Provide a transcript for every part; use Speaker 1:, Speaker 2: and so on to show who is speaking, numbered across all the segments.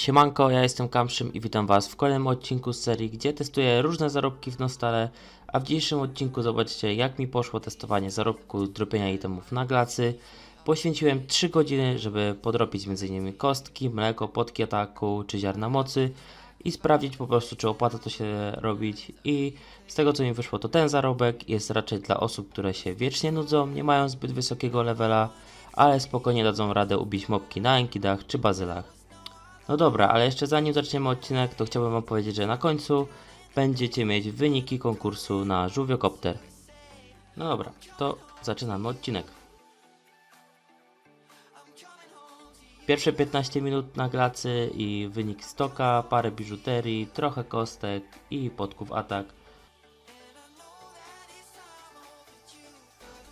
Speaker 1: Siemanko, ja jestem Kamszym i witam Was w kolejnym odcinku z serii, gdzie testuję różne zarobki w Nostale, a w dzisiejszym odcinku zobaczcie jak mi poszło testowanie zarobku dropienia itemów na glacy. Poświęciłem 3 godziny, żeby podrobić m.in. kostki, mleko, potki ataku czy ziarna mocy i sprawdzić po prostu czy opłaca to się robić i z tego co mi wyszło to ten zarobek jest raczej dla osób, które się wiecznie nudzą, nie mają zbyt wysokiego levela, ale spokojnie dadzą radę ubić mopki na enkidach czy bazylach. No dobra, ale jeszcze zanim zaczniemy odcinek, to chciałbym Wam powiedzieć, że na końcu będziecie mieć wyniki konkursu na żółwiokopter. No dobra, to zaczynamy odcinek. Pierwsze 15 minut na glacy i wynik stoka, parę biżuterii, trochę kostek i podków atak.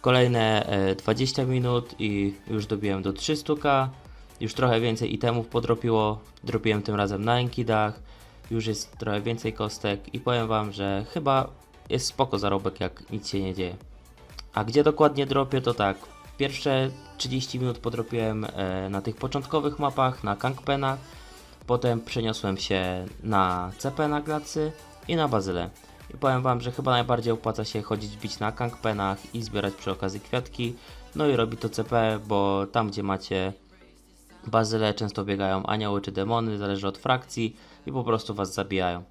Speaker 1: Kolejne e, 20 minut i już dobiłem do 300k. Już trochę więcej itemów podropiło. Dropiłem tym razem na enkidach. Już jest trochę więcej kostek i powiem wam, że chyba jest spoko zarobek jak nic się nie dzieje. A gdzie dokładnie dropię to tak. Pierwsze 30 minut podropiłem e, na tych początkowych mapach, na Kangpenach. Potem przeniosłem się na CP na glacy i na bazylę. I powiem wam, że chyba najbardziej opłaca się chodzić bić na Kangpenach i zbierać przy okazji kwiatki. No i robi to CP, bo tam gdzie macie bazyle często biegają anioły czy demony, zależy od frakcji i po prostu was zabijają.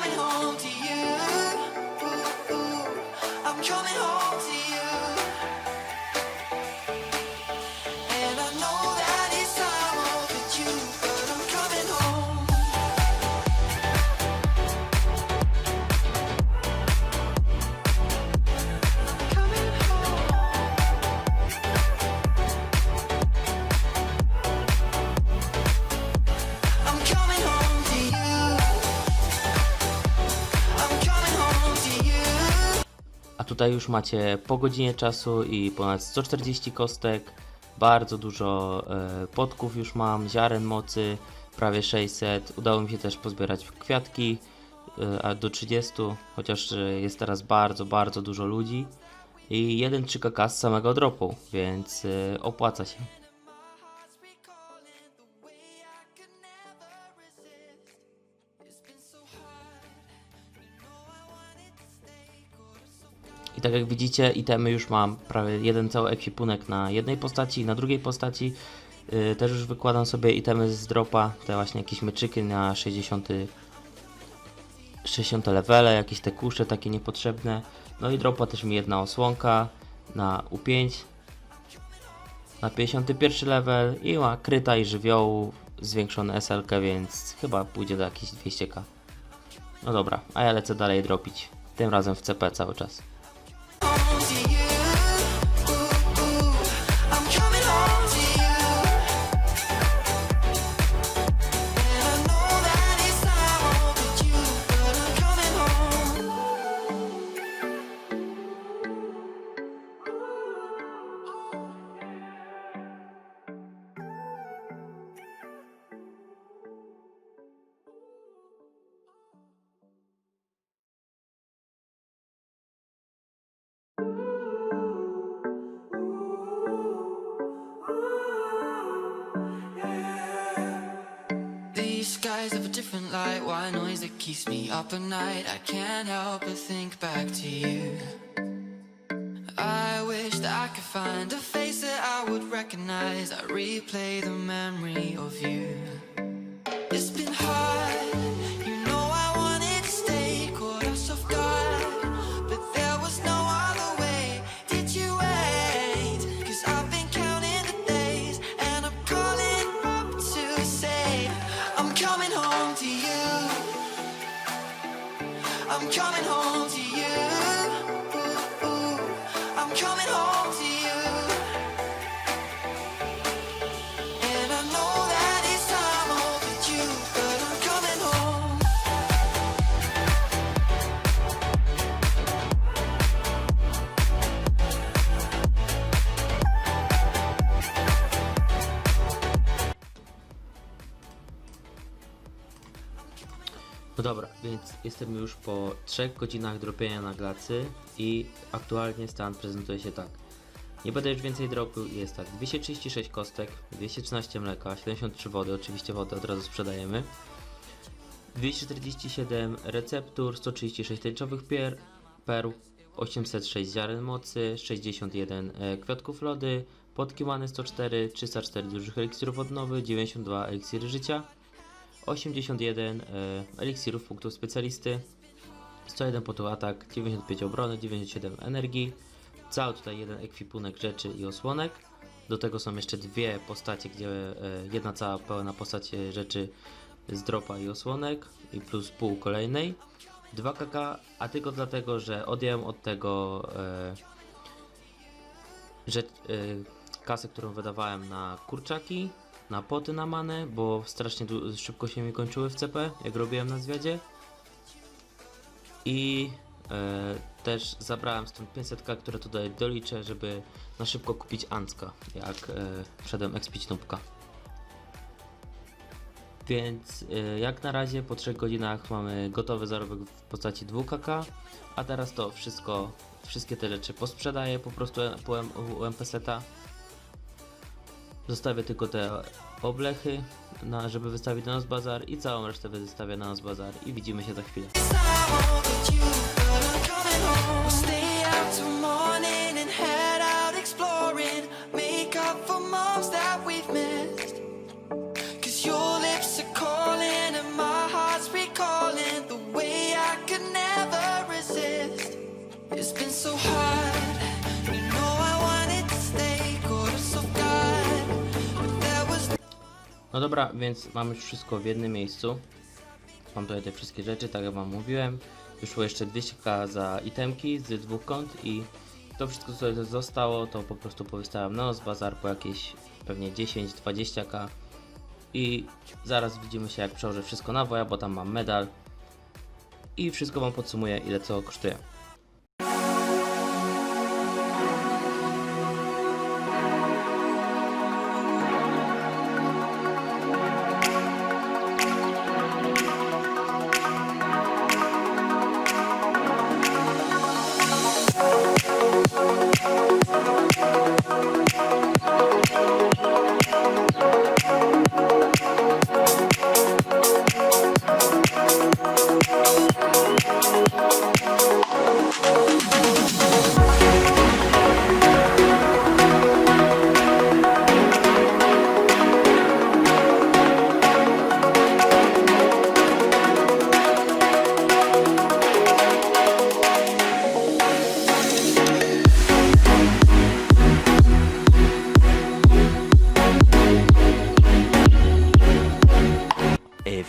Speaker 2: Coming home to you. I'm coming
Speaker 1: tutaj już macie po godzinie czasu i ponad 140 kostek, bardzo dużo e, podków już mam, ziaren mocy, prawie 600. Udało mi się też pozbierać kwiatki e, do 30, chociaż e, jest teraz bardzo, bardzo dużo ludzi. I jeden 3kk z samego dropu, więc opłaca się. I tak jak widzicie, itemy już mam prawie jeden cały ekwipunek na jednej postaci, na drugiej postaci yy, też już wykładam sobie itemy z dropa, te właśnie jakieś meczyki na 60 60 levele, jakieś te kusze takie niepotrzebne. No i dropa też mi jedna osłonka na U5 na 51 level i ma kryta i żywiołu zwiększone SLK, więc chyba pójdzie do jakichś 200k. No dobra, a ja lecę dalej dropić. Tym razem w CP cały czas.
Speaker 2: Rosie. Light, white noise that keeps me up at night. I can't help but think back to you. I wish that I could find a face that I would recognize. I replay the memory of you. It's been hard, I'm coming home
Speaker 1: No dobra, więc jestem już po 3 godzinach dropienia na glacy i aktualnie stan prezentuje się tak. Nie będę już więcej dropił i jest tak 236 kostek, 213 mleka, 73 wody, oczywiście wodę od razu sprzedajemy. 247 receptur, 136 tęczowych pier, perł, 806 ziaren mocy, 61 e, kwiatków lody, potki many 104, 304 dużych eliksirów odnowy, 92 eliksiry życia, 81 e, eliksirów punktów specjalisty, 101 potu atak, 95 obrony, 97 energii, cały tutaj jeden ekwipunek rzeczy i osłonek. Do tego są jeszcze dwie postacie, gdzie e, jedna cała pełna postać e, rzeczy z dropa i osłonek i plus pół kolejnej. 2 kk, a tylko dlatego, że odjąłem od tego e, rzecz, kasę, którą wydawałem na kurczaki, na poty na manę, bo strasznie szybko się mi kończyły w CP, jak robiłem na zwiadzie. I e, też zabrałem stąd 500k, które tutaj doliczę, żeby na szybko kupić Ancka, jak e, wszedłem expić nubka. Więc y, jak na razie po 3 godzinach mamy gotowy zarobek w postaci 2kk, a teraz to wszystko, wszystkie te rzeczy posprzedaję po prostu po M- u MPSeta. Zostawię tylko te oblechy, na, żeby wystawić na nas bazar i całą resztę wystawię na nas bazar i widzimy się za chwilę. No dobra, więc mam już wszystko w jednym miejscu. Mam tutaj te wszystkie rzeczy, tak jak wam mówiłem. Wyszło jeszcze 200k za itemki z dwóch kont i to wszystko co tutaj zostało, to po prostu powystawiam na nos bazar po jakieś pewnie 10-20k i zaraz widzimy się jak przełożę wszystko na woja, bo tam mam medal i wszystko wam podsumuję ile co kosztuje.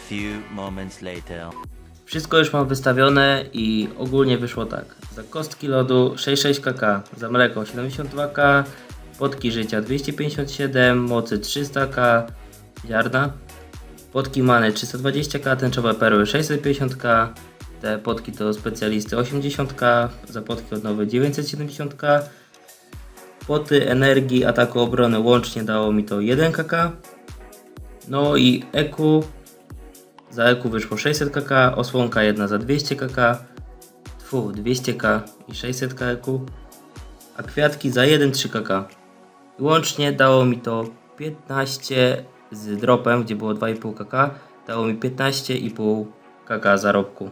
Speaker 3: Few moments later.
Speaker 1: Wszystko już mam wystawione i ogólnie wyszło tak. Za kostki lodu 66 kk, za mleko 72k, potki życia 257, mocy 300k, ziarna, potki many 320k, tęczowe perły 650k, te potki to specjalisty 80k, za potki odnowy 970k, poty energii, ataku obrony łącznie dało mi to 1 kk, no i EQ za EQ wyszło 600 kk, osłonka jedna za 200 kk, tfu 200k i 600 k EQ, a kwiatki za 1,3 kk. Łącznie dało mi to 15 z dropem, gdzie było 2,5 kk, dało mi 15,5 kk zarobku.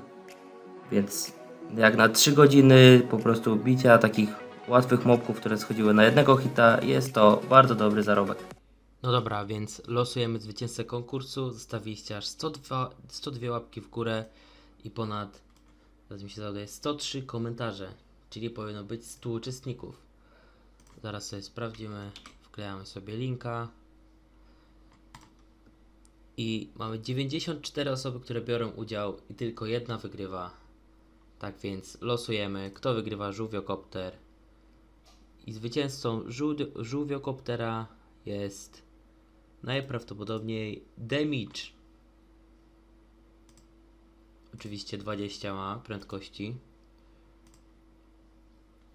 Speaker 1: Więc jak na 3 godziny po prostu bicia takich łatwych mobków, które schodziły na jednego hita, jest to bardzo dobry zarobek. No dobra, więc losujemy zwycięzcę konkursu. Zostawiliście aż 102, 102 łapki w górę i ponad, zaraz mi się zadaje, 103 komentarze, czyli powinno być 100 uczestników. Zaraz sobie sprawdzimy, wklejamy sobie linka. I mamy 94 osoby, które biorą udział i tylko jedna wygrywa. Tak więc losujemy, kto wygrywa żółwiokopter. I zwycięzcą żół- żółwiokoptera jest najprawdopodobniej Damage. Oczywiście 20 ma prędkości.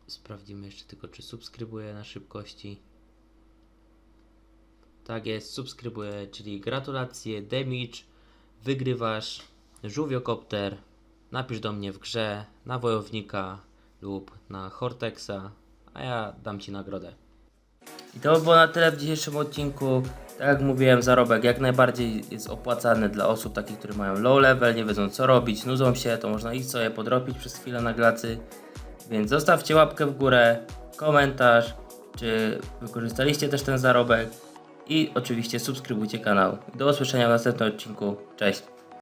Speaker 1: Sprawdzimy jeszcze tylko, czy subskrybuje na szybkości. Tak jest, subskrybuję, czyli gratulacje, Damage, wygrywasz żółwiokopter, napisz do mnie w grze, na wojownika lub na Hortexa, a ja dam Ci nagrodę. I to by było na tyle w dzisiejszym odcinku. Tak jak mówiłem, zarobek jak najbardziej jest opłacalny dla osób takich, które mają low level, nie wiedzą co robić, nudzą się, to można iść sobie podrobić przez chwilę na glacy. Więc zostawcie łapkę w górę, komentarz, czy wykorzystaliście też ten zarobek i oczywiście subskrybujcie kanał. Do usłyszenia w następnym odcinku. Cześć!